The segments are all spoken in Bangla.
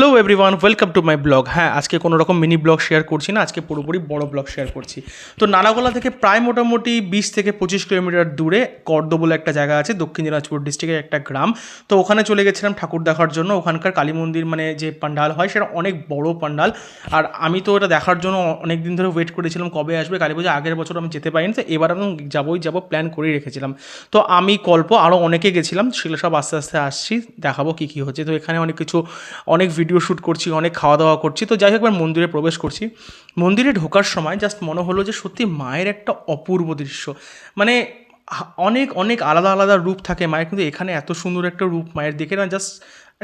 Hello everyone welcome to my blog হ্যাঁ আজকে কোনো রকম মিনি ব্লগ শেয়ার করছি না, আজকে পুরোপুরি বড় ব্লগ শেয়ার করছি। তো নালাগোলা থেকে প্রায় মোটামুটি বিশ থেকে পঁচিশ কিলোমিটার দূরে কর্দ বলে একটা জায়গা আছে, দক্ষিণ দিনাজপুর ডিস্ট্রিক্টের একটা গ্রাম। তো ওখানে চলে গেছিলাম ঠাকুর দেখার জন্য। ওখানকার কালী মন্দির মানে যে পান্ডাল হয়, সেটা অনেক বড় পান্ডাল। আর আমি তো এটা দেখার জন্য অনেক দিন ধরে ওয়েট করেছিলাম কবে আসবে। কালী পুজো আগের বছর আমি যেতে পারিনি, তো এবার আমি যাবোই, যাব প্ল্যান করেই রেখেছিলাম। তো আমি, কল্প আরও অনেকে গেছিলাম, সেগুলো সব আস্তে আস্তে আসছি, দেখাবো কী কী হচ্ছে। তো এখানে অনেক কিছু, অনেক ভিডিও শ্যুট করছি, অনেক খাওয়া দাওয়া করছি। তো যাই হোক, এবার মন্দিরে প্রবেশ করছি। মন্দিরে ঢোকার সময় জাস্ট মনে হলো যে সত্যি মায়ের একটা অপূর্ব দৃশ্য। মানে অনেক অনেক আলাদা আলাদা রূপ থাকে মায়ের, কিন্তু এখানে এত সুন্দর একটা রূপ মায়ের দেখে না জাস্ট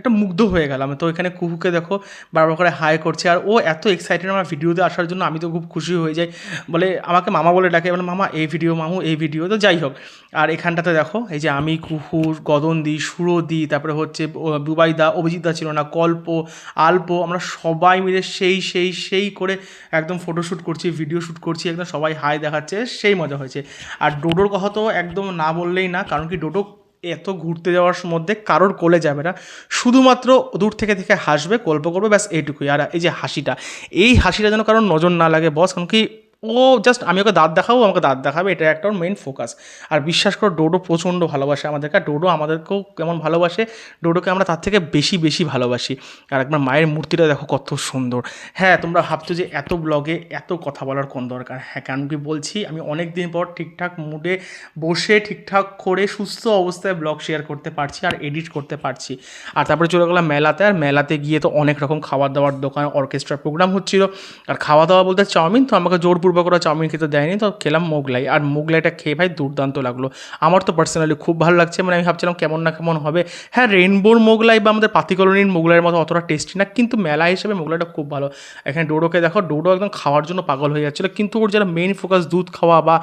একটা মুগ্ধ হয়ে গেলাম। তো এখানে কুহুকে দেখো বারবার করে হাই করছে। আর ও এত এক্সাইটেড আমার ভিডিওতে আসার জন্য আমি তো খুব খুশি হয়ে যাই। বলে আমাকে মামা বলে ডাকে বলে মামা, এই ভিডিও মামু, এই ভিডিও তো যাই হোক। আর এখানটাতে দেখো, এই যে আমি, কুহু গদনদি সুরদি, তারপরে হচ্ছে বুবাইদা অভিজিৎদা ছিল না, কল্প, আল্প, আমরা সবাই মিলে সেই সেই সেই করে একদম ফটোশ্যুট করছি ভিডিও শ্যুট করছি, একদম সবাই হাই দেখাচ্ছে, সেই মজা হয়েছে। আর ডোডোর কথা তো একদম না বললেই না, কারণ কি ডোডো এত ঘুরতে যাওয়ার মধ্যে কারোর কোলে যাবে না। শুধুমাত্র দূর থেকে থেকে হাসবে, গল্প করবে, ব্যাস এইটুকুই। আর এই যে হাসিটা, এই হাসিটা যেন কারোর নজর না লাগে, বস। কারণ কি ও জাস্ট আমি ওকে দাঁত দেখাবো, আমাকে দাঁত দেখাবে এটা একটা ওর মেন ফোকাস আর বিশ্বাস করো, ডোডো প্রচণ্ড ভালোবাসে আমাদেরকে, আর ডোডো আমাদেরকেও কেমন ভালোবাসে, ডোডোকে আমরা তার থেকে বেশি বেশি ভালোবাসি। আর একবার মায়ের মূর্তিটা দেখো কত সুন্দর। হ্যাঁ তোমরা ভাবছ যে এত ব্লগে এত কথা বলার কোন দরকার? হ্যাঁ কারণ কি বলছি, আমি অনেক দিন পর ঠিকঠাক মুডে বসে ঠিকঠাক করে সুস্থ অবস্থায় ব্লগ শেয়ার করতে পারছি আর এডিট করতে পারছি। আর তারপরে চলে গেলাম মেলাতে, আর মেলাতে গিয়ে তো অনেক রকম খাবার দাবার দোকান অর্কেস্ট্রার প্রোগ্রাম হচ্ছিল। আর খাওয়া দাওয়া বলতে চাউমিন তো আমাকে জোরপূর্বক ওরা চাউমিন খেতে দেয়নি, তো খেলাম মোগলাই। আর মোগলাইটা খেয়ে ভাই দুর্দান্ত লাগল। আমার তো পার্সোনালি খুব ভালো লাগছে মানে আমি ভাবছিলাম কেমন না কেমন হবে। হ্যাঁ রেইনবোর মোগলাই বা আমাদের পাতিকলনির মোগলাইয়ের মতো অতটা টেস্টি না, কিন্তু মেলা হিসেবে মোগলাইটা খুব ভালো। এখানে ডোডোকে দেখো, ডোডো একদম খাওয়ার জন্য পাগল হয়ে যাচ্ছিল, কিন্তু ওর যারা মেইন ফোকাস দুধ খাওয়া বা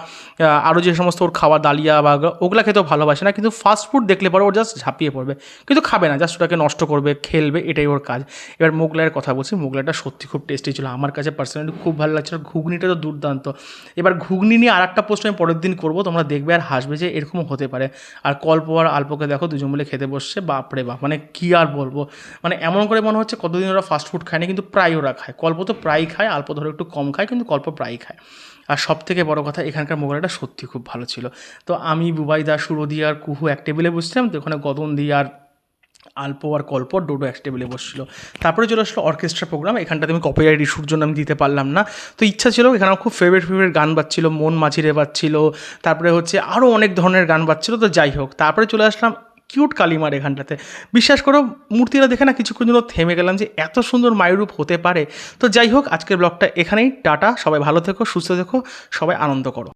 আরও যে সমস্ত ওর খাওয়া ডালিয়া বা ওগুলা খেতেও ভালোবাসে না, কিন্তু ফাস্ট ফুড দেখলে পরে ওর জাস্ট ঝাঁপিয়ে পড়বে। কিন্তু খাবে না জাস্ট ওটাকে নষ্ট করবে, খেলবে, এটাই ওর কাজ। এবার মোগলাইয়ের কথা বলছি, মোগলাইটা সত্যি খুব টেস্টি ছিল। আমার কাছে পার্সোনালি খুব ভালো লাগছিল, ঘুগনিটা তো দুর্দান্ত। এবার ঘুগনি নিয়ে আর একটা পোস্ট আমি পরের দিন করব, তোমরা দেখবে আর হাসবে যে এরকমও হতে পারে। আর কল্প আর আল্পকে দেখো দুজন মিলে খেতে বসছে, বাপরে বাপ মানে কী আর বলব? মানে এমন করে মনে হচ্ছে কতদিন ওরা ফাস্ট ফুড খায়নি, কিন্তু প্রায় ওরা খায়। কল্প তো প্রায় খায়, আল্প ধরো একটু কম খায়, কিন্তু কল্প প্রায় খায়। আর সব থেকে বড় কথা, এখানকার মোবাইলটা সত্যি খুব ভালো ছিল। তো আমি, বুবাই বুবাইদা সুরদি আর কুহু এক টেবিলে বসছিলাম, তো ওখানে গদন দি আর আল্প আর কল্প ডোডো এক টেবিলে বসছিল। তারপরে চলে আসলো অর্কেস্ট্রা প্রোগ্রাম এখানটাতে আমি কপিরাইট ইস্যুর জন্য আমি দিতে পারলাম না। তো ইচ্ছা ছিল এখানে আমার খুব ফেভারিট ফেভারিট গান বাজছিল, মন মাঝিরে বাজছিল, তারপরে হচ্ছে আরও অনেক ধরনের গান বাজছিল, তো যাই হোক, তারপরে চলে আসলাম কিউট কালিমার এখানটাতে। বিশ্বাস করো মূর্তিটা দেখে না কিছুক্ষণ জন্য থেমে গেলাম যে এত সুন্দর মায়রূপ হতে পারে। তো যাই হোক, আজকের ব্লগটা এখানেই, টাটা, সবাই ভালো থেকো, সুস্থ থেকো, সবাই আনন্দ করো।